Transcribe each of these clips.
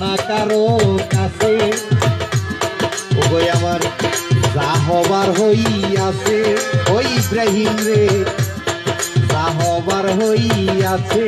না কারও কাছে আমার যা হবার হই আছে ওই ইব্রাহিম রে যা হবার হই আছে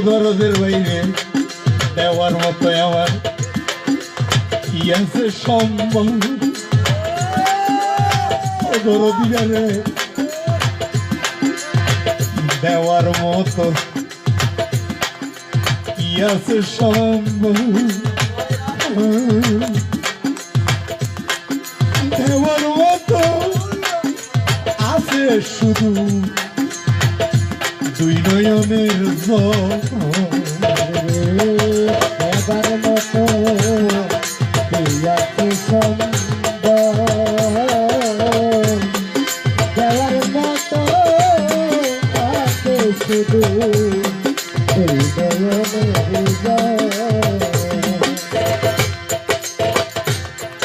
দরদের বাইরে দেওয়ার মতো আমার কি আছে সম্ভব দেওয়ার মতো কি আছে সম্ভব দেওয়ার মতো আছে শুধু দুই নয়নের এবার মতো দিয়াছে সুন্দর দেওয়ার মতো শুধু এই দয়নের জল।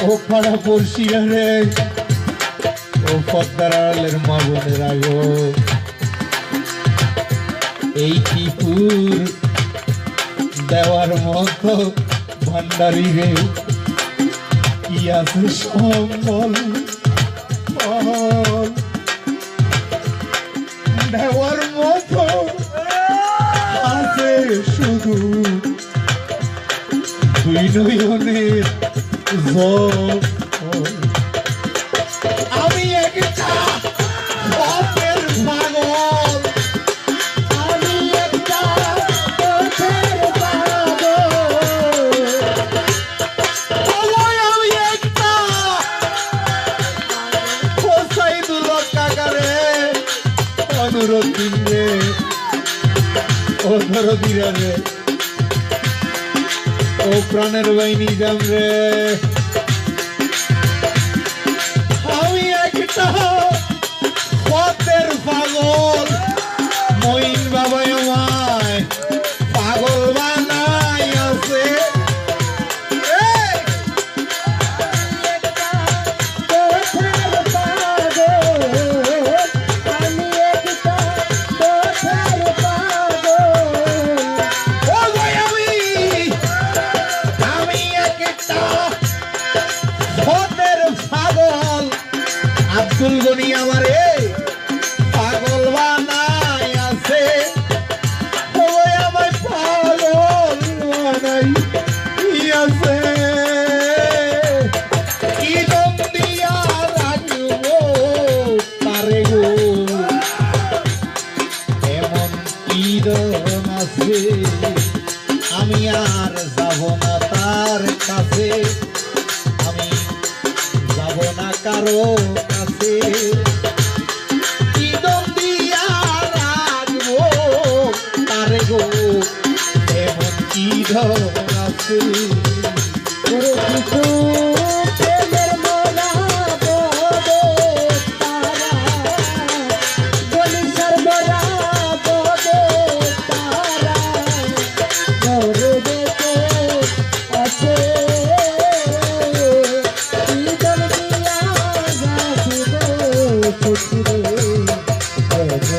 ও পাড়া পড়শিরা রে ও পদ্মার আড়ালের মা বোনের আগো এই টিপুর দেওয়ার মতো ভান্ডারি রে কি সম্বল? দেওয়ার মতো আছে শুধু দুই নয়নের জল। ও প্রাণের আমি আর যাব না তার কাছে। আমি যাব না কারও কাছে। তারে গো, এমন ঈদন আছে?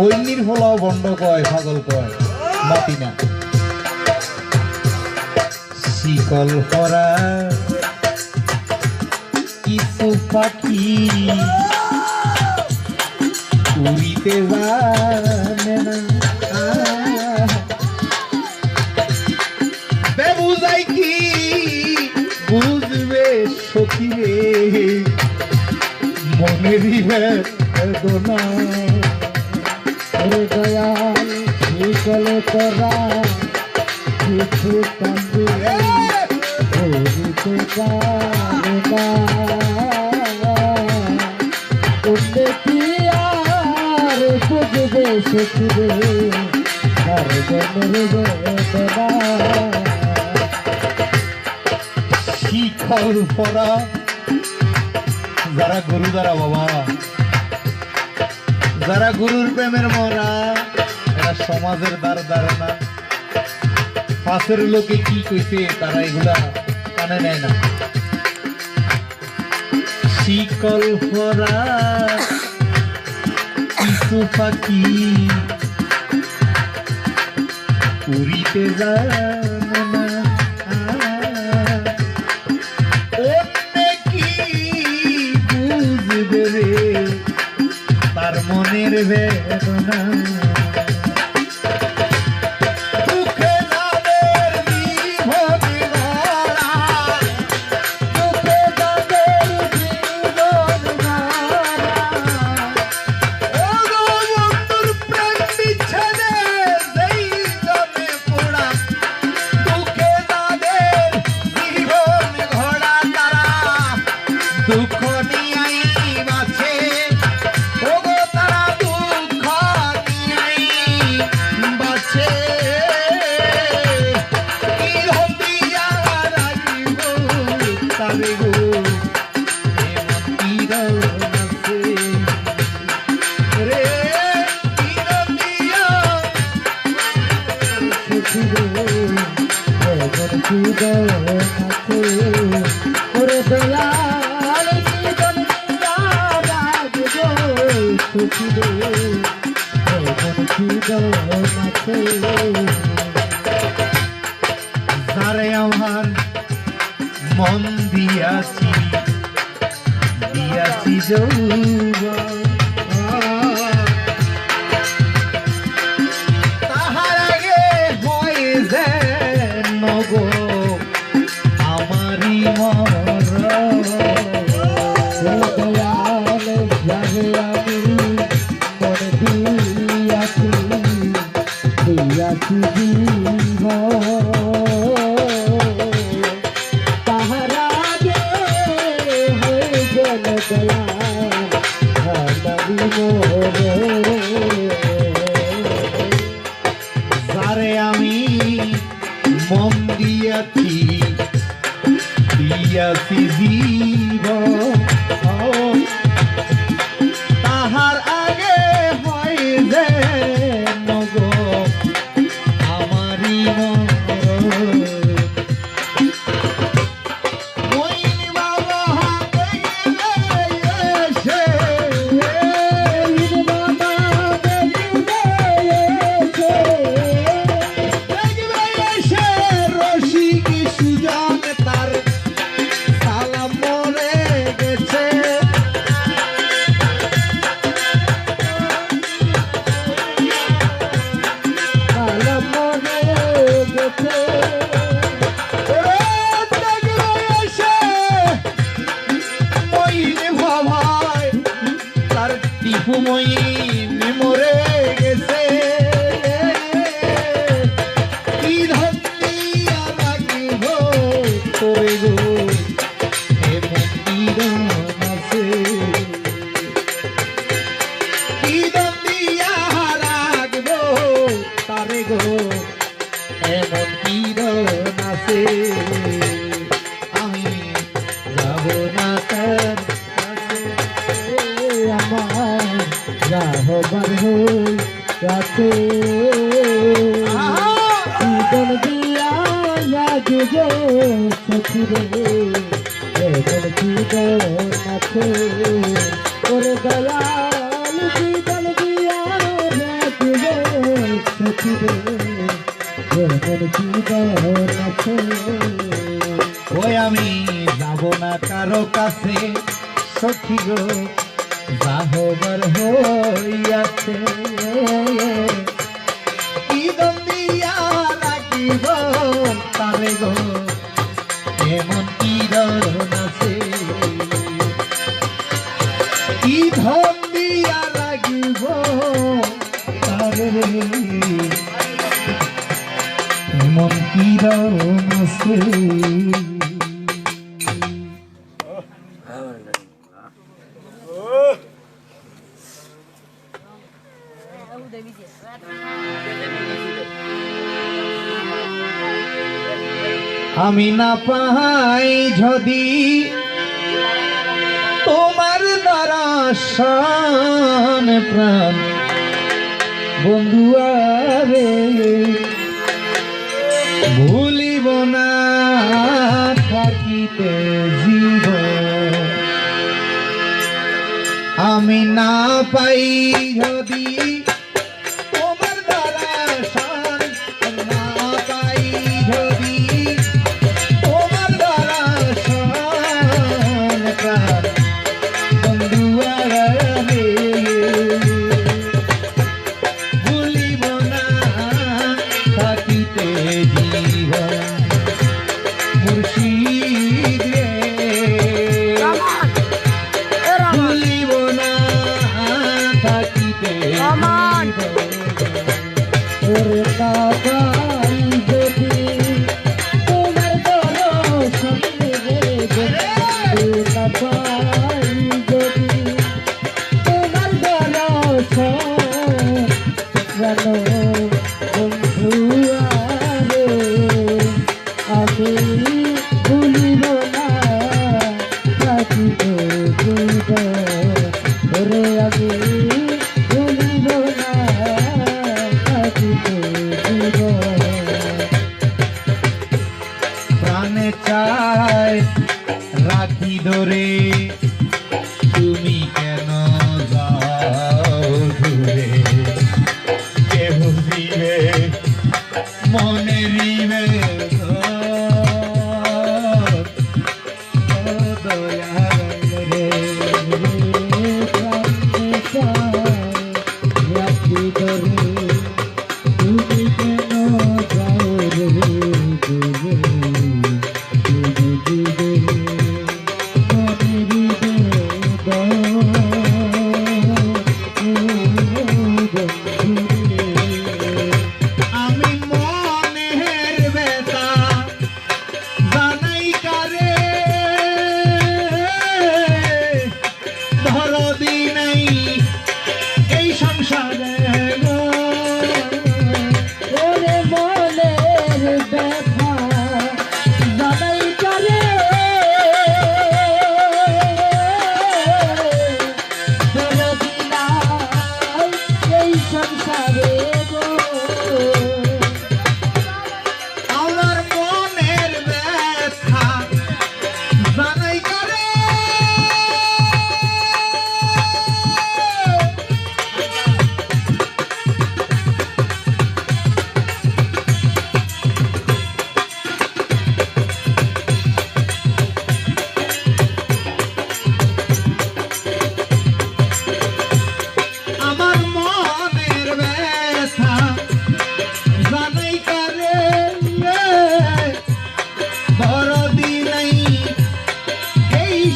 সৈনির হলাও বন্ড কয় ছাগল কয় মাতি না। শিকল হরা কিছু পাখি উড়িতে জানে না। কি মনে দিবে দয়াল নিকলে তোরা কিছু কাছে উঠে কি আর বুঝবে সুখবে আর যারা গুরু দ্বারা বাবা। যারা গুরুর প্রেমের মরা, এরা সমাজের দ্বার ধারণা পাশের লোকে কি কইছে, তারা এগুলা কানে নেয় না। শিকল হরা কিছু পাখি পুরীতে যায়। River 你在哪 রে জগতের ওই আমি যাব না কারও কাছে, সখী গো, বাহবার হইয়াছে। কি দন্দিয়া রাখিব তারে গো আমি না পাই যদি তোমার দরাশন প্রাণ। বন্ধু আরে ভুলিব না, থাকিতে জীব। আমি না পাই যদি Thank you.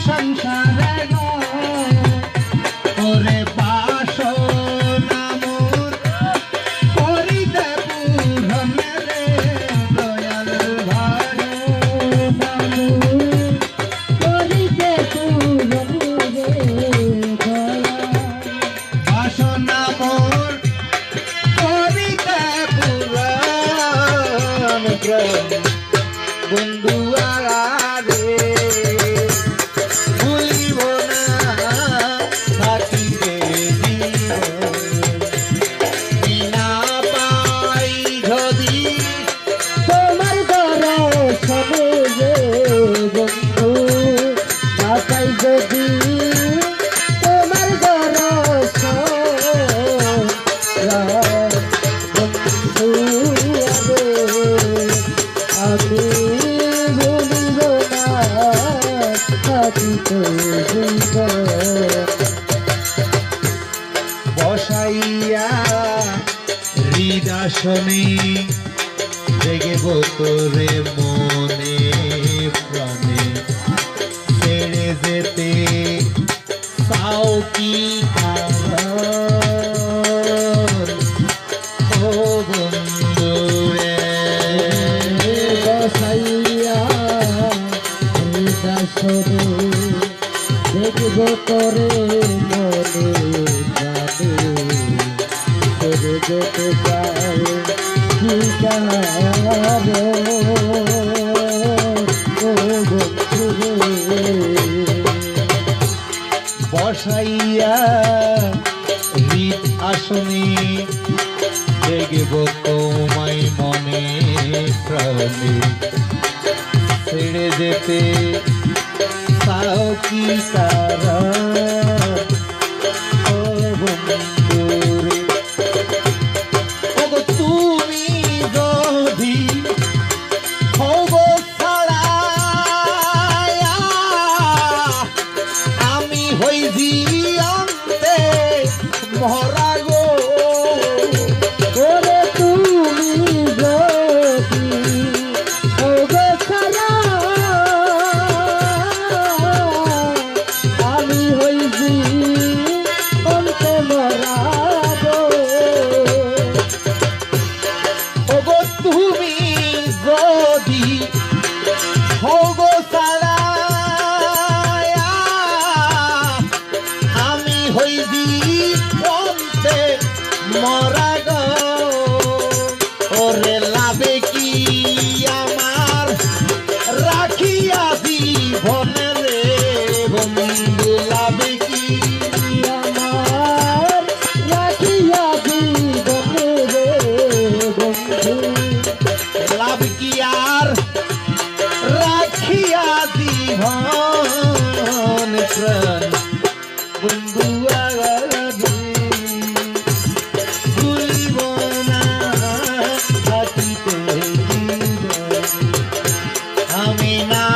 山山 বন্ধুরে বসাইয়া দাসরে দেখব তোরে মনে জানে তোরে যেতে যেতে। সাও কি সারা amor. ना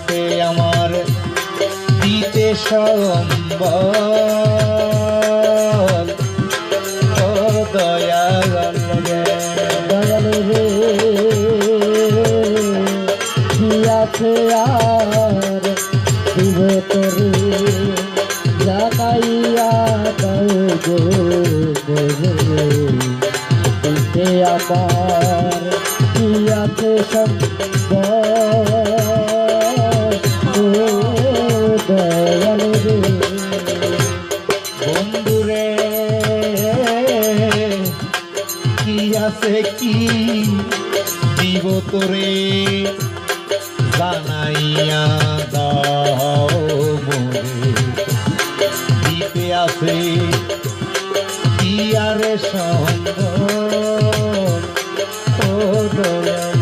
হাতে আমার দিতে সম্ভব। দয়াল দয়াল রে আছে? দিব তোরে জানাইয়া দাও মোরে। দিতে আছে কি আরে সঙ্গ? ও দয়া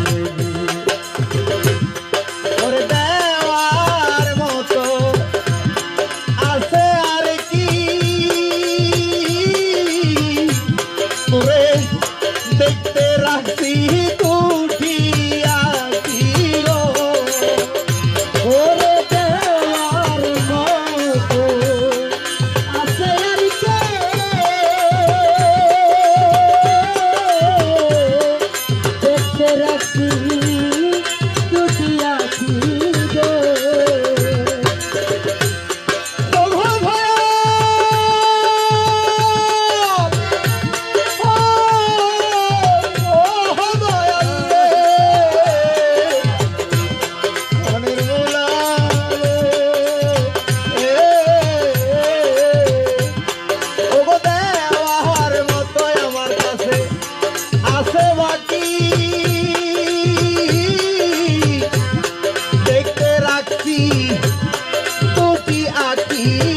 காட்டி